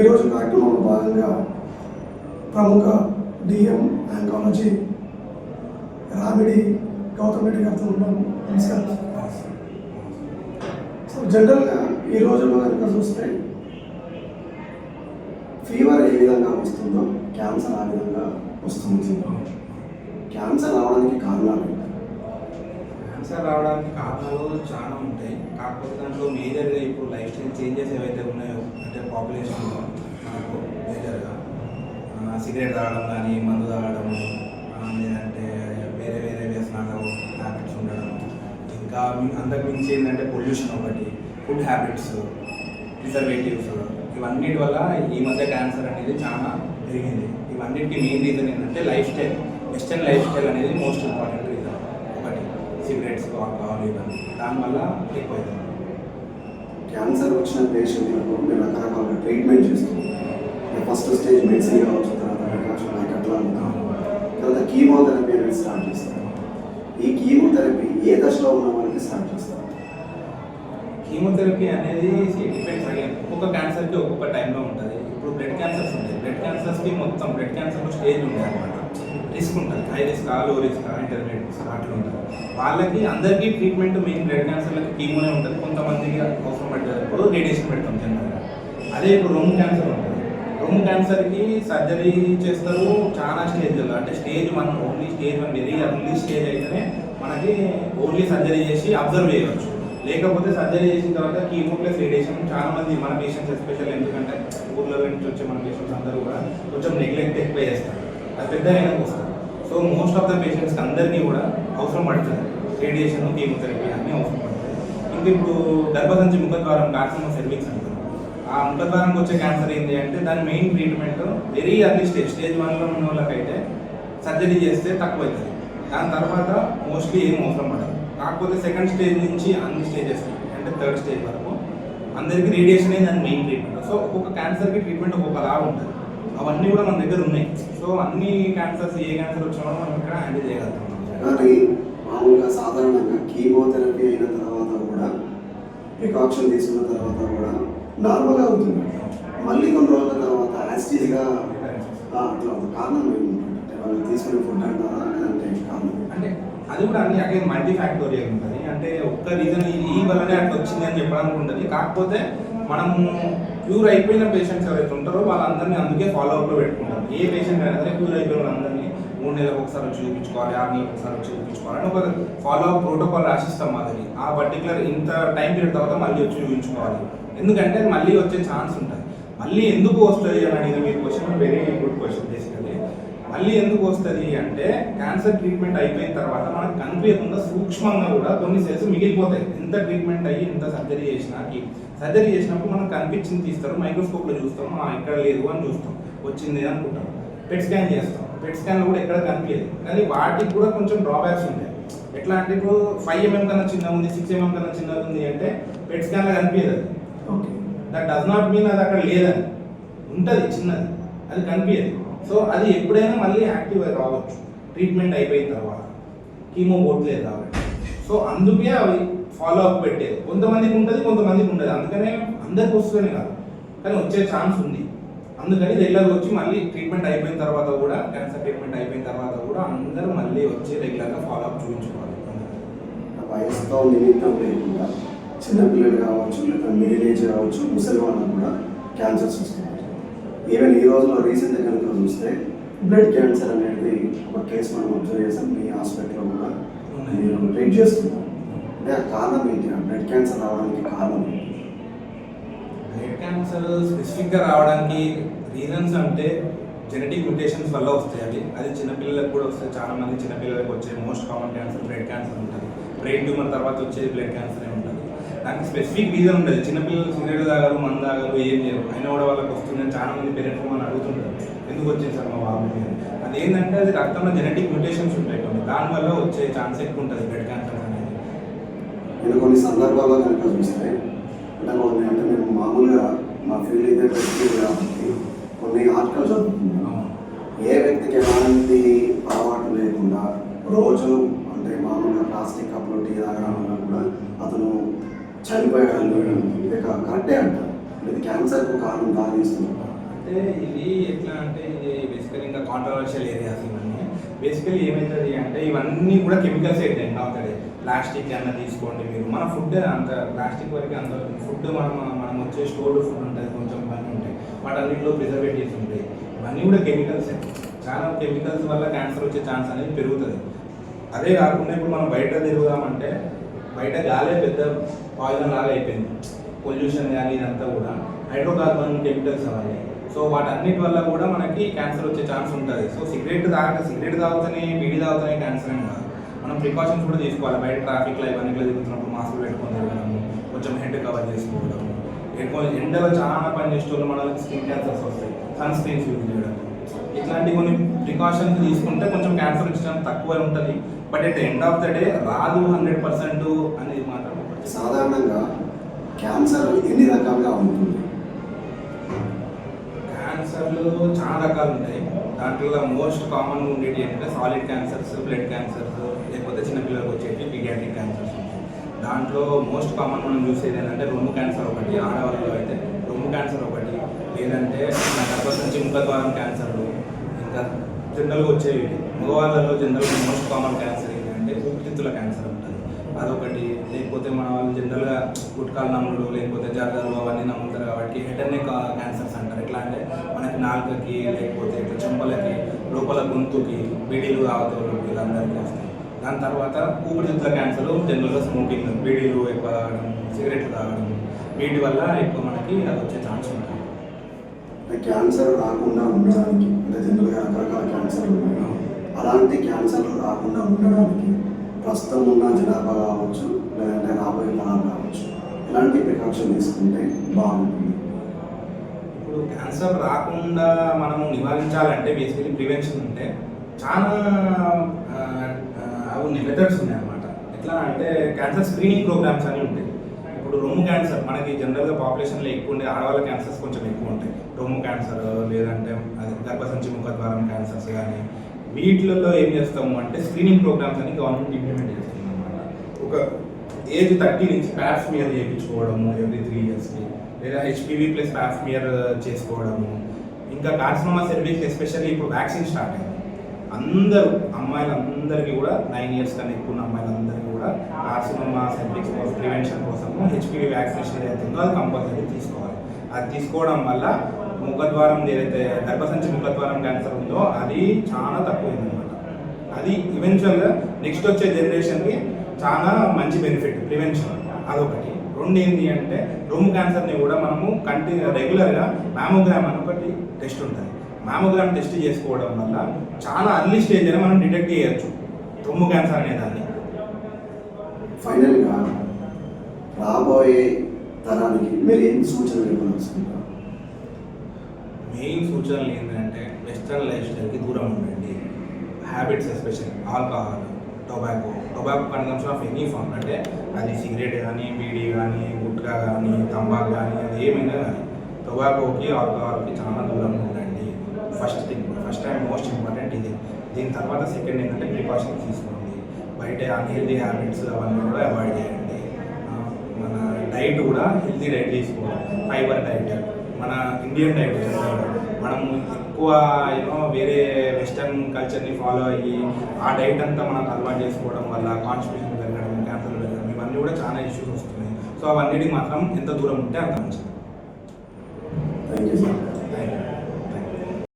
ఈరోజు కార్యక్రమంలో భాగంగా ప్రముఖ డిఎం ఆంకాలజీ రామిడి గౌతమ్ రెడ్డి గారితో ఉన్నాము నమస్కారం. సో జనరల్గా ఈ రోజుల్లో కనుక చూస్తే ఫీవర్ ఏ విధంగా వస్తుందో క్యాన్సర్ ఆ విధంగా వస్తుంది. క్యాన్సర్ రావడానికి కారణాలు క్యాన్సర్ రావడానికి కారణాలు చాలా ఉంటాయి. కాకపోతే దాంట్లో మేజర్గా ఇప్పుడు లైఫ్ స్టైల్ చేంజెస్ ఏవైతే ఉన్నాయో అంటే పాపులేషన్లో మనకు మేజర్గా సిగరెట్ తాగడం కానీ మందు తాగడం లేదంటే వేరే వేరే వ్యసనాలు హ్యాబిట్స్ ఉండడం. ఇంకా అంతకు మించి ఏంటంటే పొల్యూషన్ ఒకటి ఫుడ్ హ్యాబిట్స్ ప్రిజర్వేటివ్స్ ఇవన్నిటి వల్ల ఈ మధ్య క్యాన్సర్ అనేది చాలా పెరిగింది. ఇవన్నిటికీ మెయిన్ రీజన్ ఏంటంటే life style western life style అనేది most important reason cigarettes alcohol ఇవన్నీ దానివల్ల ఎక్కువైంది. క్యాన్సర్ వచ్చిన పేషెంట్లకు మీరు రకరకాల ట్రీట్మెంట్ చేస్తున్నారు ఫస్ట్ స్టేజ్ మెడిసిన్ కావచ్చు తర్వాత అట్లా ఉంటాం తర్వాత కీమోథెరపీ అనేది స్టార్ట్ చేస్తారు ఈ కీమోథెరపీ ఏ దశలో ఉన్న వాళ్ళకి స్టార్ట్ చేస్తారు కీమోథెరపీ అనేది డిపెండ్స్ అయ్యాం ఒక్కొక్క క్యాన్సర్కి ఒక్కొక్క టైంలో ఉంటుంది. ఇప్పుడు బ్లడ్ క్యాన్సర్స్ ఉంటాయి. బ్లడ్ క్యాన్సర్స్కి మొత్తం బ్లడ్ క్యాన్సర్లో స్టేజ్ ఉంటాయి అనమాట రిస్క్ ఉంటుంది. హై రిస్క్లో రిస్క్ ఇంటర్మీడియట్ రిస్క్ అట్లా ఉంటుంది. వాళ్ళకి అందరికీ ట్రీట్మెంట్ మెయిన్ బ్లడ్ క్యాన్సర్లకి కీమోనే ఉంటుంది. కొంతమందికి అవసరం పడ్డప్పుడు రేడియేషన్ పెడతాం జనరల్గా. అదే ఇప్పుడు రొమ్ము క్యాన్సర్ ఉంటుంది. రొమ్ము క్యాన్సర్కి సర్జరీ చేస్తారు చాలా స్టేజ్లో అంటే stage one only stage one very early stage అయితేనే మనకి ఓన్లీ సర్జరీ చేసి అబ్జర్వ్ చేయవచ్చు. లేకపోతే సర్జరీ చేసిన తర్వాత కీమో ప్లస్ రేడియేషన్. చాలా మంది మన పేషెంట్స్ ఎస్పెషల్ ఎందుకంటే ఊర్లో నుంచి వచ్చే మన పేషెంట్స్ అందరూ కూడా కొంచెం నెగ్లెక్ట్ ఎక్కువ చేస్తారు. అది పెద్ద అయినా వస్తుంది సో మోస్ట్ ఆఫ్ ద పేషెంట్స్కి అందరికీ కూడా అవసరం పడుతుంది. రేడియేషన్ కీమోథెరపీ అన్నీ అవసరం పడుతుంది. ఇంకా ఇప్పుడు గర్భసంచి ముఖద్వారం కార్సినో సెర్విక్స్ అంటారు. ఆ ముఖద్వారంకి వచ్చే క్యాన్సర్ ఏంటి అంటే దాని main treatment very early stage stage వన్లో ఉన్న వాళ్ళకైతే సర్జరీ చేస్తే తక్కువ అవుతుంది దాని తర్వాత మోస్ట్లీ ఏం అవసరం పడదు. కాకపోతే సెకండ్ స్టేజ్ నుంచి అన్ని స్టేజెస్ అంటే థర్డ్ స్టేజ్ వరకు అందరికీ రేడియేషన్ దాని మెయిన్ ట్రీట్మెంట్ సో ఒక్కొక్క క్యాన్సర్కి ట్రీట్మెంట్ ఒక్కొక్కలా ఉంటుంది. అవన్నీ కూడా మన దగ్గర ఉన్నాయి. సో అన్ని క్యాన్సర్స్ ఏ క్యాన్సర్ వచ్చినా కూడా మనం ఇక్కడ హ్యాండిల్ చేయగలుగుతాం కానీ మామూలుగా సాధారణంగా కీమోథెరపీ అయిన తర్వాత కూడా ప్రికాషన్ తీసుకున్న తర్వాత కూడా నార్మల్ అవుతుంది. మళ్ళీ కొన్ని రోజుల తర్వాత యాసిడ్గా అట్లా కారణం ఏంటంటే వాళ్ళు తీసుకునే ఫుడ్ అంటారా? కారణం అంటే అది కూడా అన్ని అగైన్ మల్టీ ఫ్యాక్టోరియల్ ఉంటుంది. అంటే ఒక్క రీజన్ ఈ వల్లనే అట్లా వచ్చింది అని చెప్పడానికి ఉండదు. కాకపోతే మనము క్యూర్ అయిపోయిన పేషెంట్స్ ఎవరైతే ఉంటారో వాళ్ళందరినీ అందుకే ఫాలో అప్లో పెట్టుకుంటాం. ఏ పేషెంట్ అయినా సరే క్యూర్ అయిపోయిన వాళ్ళందరినీ మూడు నెలలకు ఒకసారి వచ్చి చూపించుకోవాలి ఆరు నెలలకు ఒకసారి వచ్చి చూపించుకోవాలి అని ఒక ఫాలో అప్ ప్రోటోకాల్ రాసిస్తాం మాదిరి ఆ పర్టికులర్ ఇంత టైం పీరియడ్ తర్వాత మళ్ళీ వచ్చి చూపించుకోవాలి. ఎందుకంటే మళ్ళీ వచ్చే ఛాన్స్ ఉంటుంది. మళ్ళీ ఎందుకు వస్తుంది అని అడిగిన మీ question very good question basically మళ్ళీ ఎందుకు వస్తుంది అంటే క్యాన్సర్ ట్రీట్మెంట్ అయిపోయిన తర్వాత మనకు కనిపించకుండా సూక్ష్మంగా కూడా కొన్ని సెల్స్ మిగిలిపోతాయి. ఎంత ట్రీట్మెంట్ అయ్యి ఎంత సర్జరీ చేసినా సర్జరీ చేసినప్పుడు మనకు కనిపించింది తీస్తారు మైక్రోస్కోప్లో చూస్తాం "ఆ, ఇక్కడ లేదు అని చూస్తాం. వచ్చింది అనుకుంటాం. పెట్ స్కాన్ చేస్తాం. పెట్ స్కాన్లో కూడా ఎక్కడ కనిపించదు. కానీ వాటికి కూడా కొంచెం డ్రాబ్యాక్స్ ఉంటాయి. ఎట్లా అంటే ఇప్పుడు ఫైవ్ ఎంఎం కన్నా చిన్నగా ఉంది సిక్స్ ఎంఎం కన్నా చిన్నగా ఉంది అంటే పెట్ స్కాన్లో కనిపించదు. అది okay. That does not mean అది అక్కడ లేదని. ఉంటుంది చిన్నది. అది కనిపించదు. సో అది ఎప్పుడైనా మళ్ళీ యాక్టివ్ అయి రావచ్చు. ట్రీట్మెంట్ అయిపోయిన తర్వాత. కీమో పోట్లేదు కాబట్టి. సో అందుకే అవి ఫాలో అప్ పెట్టేది. కొంతమందికి ఉంటుంది కొంతమందికి ఉండదు. అందుకనే అందరికి వస్తుందని కాదు. కానీ వచ్చే ఛాన్స్ ఉంది. అందుకని రెగ్యులర్గా వచ్చి మళ్ళీ ట్రీట్మెంట్ అయిపోయిన తర్వాత కూడా క్యాన్సర్ ట్రీట్మెంట్ అయిపోయిన తర్వాత కూడా అందరూ మళ్ళీ వచ్చి రెగ్యులర్గా ఫాలో అప్ చూపించుకోవాలి. వయసుతో నిమిత్తం లేకుండా చిన్నపిల్లలు కావచ్చు లేదా మిడిల్ ఏజ్ కావచ్చు ముసలి వాళ్ళకు కూడా క్యాన్సర్స్ వస్తున్నాయి ఈవెన్ ఈ రోజుల్లో రీసెంట్గా కనుక చూస్తే బ్లడ్ క్యాన్సర్ అనేది ఒక కేసు మనం అబ్జర్వ్ చేసాం మీ హాస్పిటల్లో కూడా. మీరు ట్రీట్ చేస్తున్నారు అంటే ఆ కారణం ఏంటి? ఆ బ్లడ్ క్యాన్సర్ రావడానికి కారణం బ్లడ్ క్యాన్సర్ స్పెసిఫిక్గా రావడానికి రీజన్స్ అంటే జెనెటిక్ మ్యూటేషన్స్ వల్ల వస్తాయి అవి. అది చిన్నపిల్లలకు కూడా వస్తాయి. చాలా మంది చిన్నపిల్లలకు వచ్చే most common cancer blood cancer ఉంటుంది. బ్రెయిన్ ట్యూమర్ తర్వాత వచ్చేది బ్లడ్ క్యాన్సర్ ఉంటుంది దానికి స్పెసిఫిక్ రీజన్ ఉండదు. చిన్నపిల్లలు సిగరెట్ తాగరు మందు తాగరు ఏం చేయరు. అయినా కూడా వాళ్ళకి వస్తుందని చాలా మంది పేరెంట్స్ మనం అడుగుతుంటారు. ఎందుకు వచ్చింది సార్ మా అని. అది ఏంటంటే అది రక్తంలో జెనెటిక్ మ్యూటేషన్స్ ఉంటాయి. కొన్ని దానివల్ల వచ్చే ఛాన్స్ ఎక్కువ ఉంటుంది బ్లడ్ క్యాన్సర్ అనేది. నేను కొన్ని సందర్భాల్లో కనుక చూస్తే అంటే కొన్ని అంటే మేము మామూలుగా మా ఫీల్డ్ అయితే కాబట్టి కొన్ని ఆర్టికల్స్. ఏ వ్యక్తికి ఎలాంటి అలవాటు లేకుండా రోజు అంటే మామూలుగా ప్లాస్టిక్ కప్లో టీ తాగడం వల్ల కూడా అతను చనిపోయాడని ఇది కరెక్టే అంటారు. ఇది క్యాన్సర్కు కారణం దారిస్తుంది అంటే ఇది ఎట్లా అంటే ఇది బేసికల్ ఇంకా కాంట్రవర్షియల్ ఏరియాస్ ఇవన్నీ బేసికలీ ఏమవుతుంది అంటే ఇవన్నీ కూడా కెమికల్స్ అయితే అవుతాయి ప్లాస్టిక్ అన్న తీసుకోండి మీరు. మన ఫుడ్ అంత ప్లాస్టిక్ వరకు అంత ఫుడ్ మనం మనం వచ్చే స్టోర్డ్ ఫుడ్ ఉంటుంది కొంచెం పని ఉంటాయి. వాటన్నిటిలో ప్రిజర్వేటివ్స్ ఉంటాయి. ఇవన్నీ కూడా కెమికల్స్ చాలా కెమికల్స్ వల్ల క్యాన్సర్ వచ్చే ఛాన్స్ అనేది పెరుగుతుంది. అదే కాకుండా ఇప్పుడు మనం బయట తిరుగుదామంటే బయట గాలే పెద్ద పాయిజన్ లాగా అయిపోయింది. పొల్యూషన్ కానీ ఇదంతా కూడా. హైడ్రోకార్బన్ కెమికల్స్ అవన్నీ. సో వాటన్నిటి వల్ల కూడా మనకి క్యాన్సర్ వచ్చే ఛాన్స్ ఉంటుంది. సో సిగరెట్ తాగ సిగరెట్ తాగుతూనే బీడీ తాగుతూనే క్యాన్సర్ అని కాదు. మనం ప్రికాషన్స్ కూడా తీసుకోవాలి. బయట ట్రాఫిక్లో ఇవన్నీ తిరుగుతున్నప్పుడు మాస్క్ పెట్టుకొని తిరగడము కొంచెం హెడ్ కవర్ చేసుకోవడము. ఎక్కువ ఎండలో చాలా పని చేసే వాళ్ళు మనకి స్కిన్ క్యాన్సర్స్ వస్తాయి. సన్ స్క్రీన్స్ యూజ్ చేయడం ఇట్లాంటి కొన్ని ప్రికాషన్స్ తీసుకుంటే కొంచెం క్యాన్సర్ వచ్చే ఛాన్స్ తక్కువ ఉంటుంది. But at end of the day రాదు హండ్రెడ్ పర్సెంట్ అనేది మాత్రం. సాధారణంగా క్యాన్సర్ ఎన్ని రకాలుగా ఉంటుంది? క్యాన్సర్లు చాలా రకాలు ఉంటాయి. దాంట్లో మోస్ట్ కామన్ ఉండేటి ఏంటంటే సాలిడ్ క్యాన్సర్స్ బ్లడ్ క్యాన్సర్స్ లేకపోతే చిన్నపిల్లలకు వచ్చేటి పీడియాట్రిక్ క్యాన్సర్స్ దాంట్లో మోస్ట్ కామన్ మనం చూసేది ఏంటంటే రొమ్ము క్యాన్సర్ ఒకటి ఆడవాళ్ళలో అయితే రొమ్ము క్యాన్సర్ ఒకటి లేదంటే ముఖద్వారం క్యాన్సర్లు ఇంకా జనరల్గా వచ్చేవి మగవాళ్ళలో జనరల్గా మోస్ట్ కామన్ క్యాన్సర్ ఏంటంటే ఊపిరితిత్తుల క్యాన్సర్ ఉంటుంది. అదొకటి. లేకపోతే మన వాళ్ళు జనరల్గా గుట్కాలు నమ్ములు లేకపోతే జర్దలు అవన్నీ నమ్ముతారు కాబట్టి హెటర్నే క్యాన్సర్స్ అంటారు. ఎట్లా అంటే మనకి నాలుకకి లేకపోతే ఇట్లా చెంపలకి లోపల గొంతుకి బీడీలు ఆవుతారు వీళ్ళందరికీ వస్తాయి. దాని తర్వాత ఊపిరితిత్తుల క్యాన్సర్ జనరల్గా స్మోకింగ్ బీడీలు ఎక్కువ తాగడం సిగరెట్లు తాగడం వీటి వల్ల ఎక్కువ మనకి అది వచ్చే ఛాన్స్ ఉంటుంది క్యాన్సర్ రాకుండా ఉండడానికి అంటే జనరల్గా రకరకాల క్యాన్సర్లు ఉన్నాయి. అలాంటి క్యాన్సర్లు రాకుండా ఉండడానికి ప్రస్తుతం ఉన్న జనాభా కావచ్చు లేదంటే రాబోయే తరాలు కావచ్చు ఎలాంటి ప్రికాషన్ తీసుకుంటే బాగుంటుంది? ఇప్పుడు క్యాన్సర్ రాకుండా మనము నివారించాలంటే బేసికలీ ప్రివెన్షన్ ఉంటే చాలా అవి మెథడ్స్ ఉన్నాయి అన్నమాట ఎట్లా అంటే క్యాన్సర్ స్క్రీనింగ్ ప్రోగ్రామ్స్ అని ఉంటాయి. ఇప్పుడు రొమ్ము క్యాన్సర్ మనకి జనరల్గా పాపులేషన్లో ఎక్కువ ఉండే ఆడవాళ్ళ క్యాన్సర్స్ కొంచెం ఎక్కువ ఉంటాయి. రొమ్ము క్యాన్సర్ లేదంటే అది గర్భసంచి ముఖద్వారం క్యాన్సర్స్ కానీ వీటిలలో ఏం చేస్తాము అంటే స్క్రీనింగ్ ప్రోగ్రామ్స్ అని గవర్నమెంట్ ఇంప్లిమెంట్ చేస్తుంది అనమాట ఒక ఏజ్ థర్టీ నుంచి ప్యాప్స్ స్మియర్ చేయించుకోవడము ఎవ్రీ త్రీ ఇయర్స్కి లేదా హెచ్పివి ప్లస్ ప్యాప్స్ స్మియర్ చేసుకోవడము. ఇంకా కార్సినోమా సర్వీస్ ఎస్పెషల్లీ ఇప్పుడు వ్యాక్సిన్ స్టార్ట్ అయింది. అందరూ అమ్మాయిలందరికీ కూడా నైన్ ఇయర్స్ కన్నా ఎక్కువ ఉన్న అమ్మాయిలందరికీ కూడా కార్సినోమా కోసం ప్రివెన్షన్ కోసము హెచ్పివి వ్యాక్సినేషన్ ఏదైతే ఉందో అది కంపల్సరీ తీసుకోవాలి. అది తీసుకోవడం వల్ల ముఖద్వారం ఏదైతే గర్భసంచి ముఖద్వారం క్యాన్సర్ ఉందో అది చాలా తక్కువైందనమాట అది ఈవెన్చువల్గా నెక్స్ట్ వచ్చే జనరేషన్కి చాలా మంచి బెనిఫిట్ ప్రివెన్షన్ అదొకటి. రెండు ఏంటి అంటే రూమ్ క్యాన్సర్ని కూడా మనము కంటిన్యూ రెగ్యులర్గా మ్యామోగ్రామ్ అని ఒకటి టెస్ట్ ఉంటుంది. మ్యామోగ్రామ్ టెస్ట్ చేసుకోవడం వల్ల చాలా అర్లీ స్టేజ్ అయినా మనం డిటెక్ట్ చేయొచ్చు. రొమ్ము క్యాన్సర్ అనే దాన్ని. ఫైనల్గా రాబోయే తరానికి మీరు ఏం సూచనలు ఇవ్వాలనుకుంటున్నారు? మెయిన్ సూచనలు ఏంటంటే వెస్ట్రన్ లైఫ్ స్టైల్కి దూరం ఉండండి. Habits special alcohol tobacco tobacco consumption of any form అంటే అది సిగరెట్ కానీ బీడీ కానీ గుట్కా కానీ తంబాకు కానీ అది ఏమైనా కానీ టొబాకోకి ఆల్కహాల్కి చాలా దూరంగా ఉండండి. First thing first time most important ఇది. దీని తర్వాత సెకండ్ ఏంటంటే ప్రికాషన్స్ తీసుకోండి. బయట అన్హెల్దీ హ్యాబిట్స్ అవన్నీ కూడా అవాయిడ్ చేయండి. మన డైట్ కూడా హెల్తీ డైట్ తీసుకోవాలి. ఫైబర్ డైట్ మన ఇండియన్ డైట్ మనం ఎక్కువ యూనో వేరే వెస్టర్న్ కల్చర్ని ఫాలో అయ్యి ఆ డైట్ అంతా మనకు అలవాటు చేసుకోవడం వల్ల కాన్స్టిపేషన్ పెరగడం క్యాన్సర్ పెరగడం ఇవన్నీ కూడా చాలా ఇష్యూస్ వస్తున్నాయి. సో అవన్నిటికి మాత్రం ఎంత దూరం ఉంటే అంత మంచిది. Thank you sir.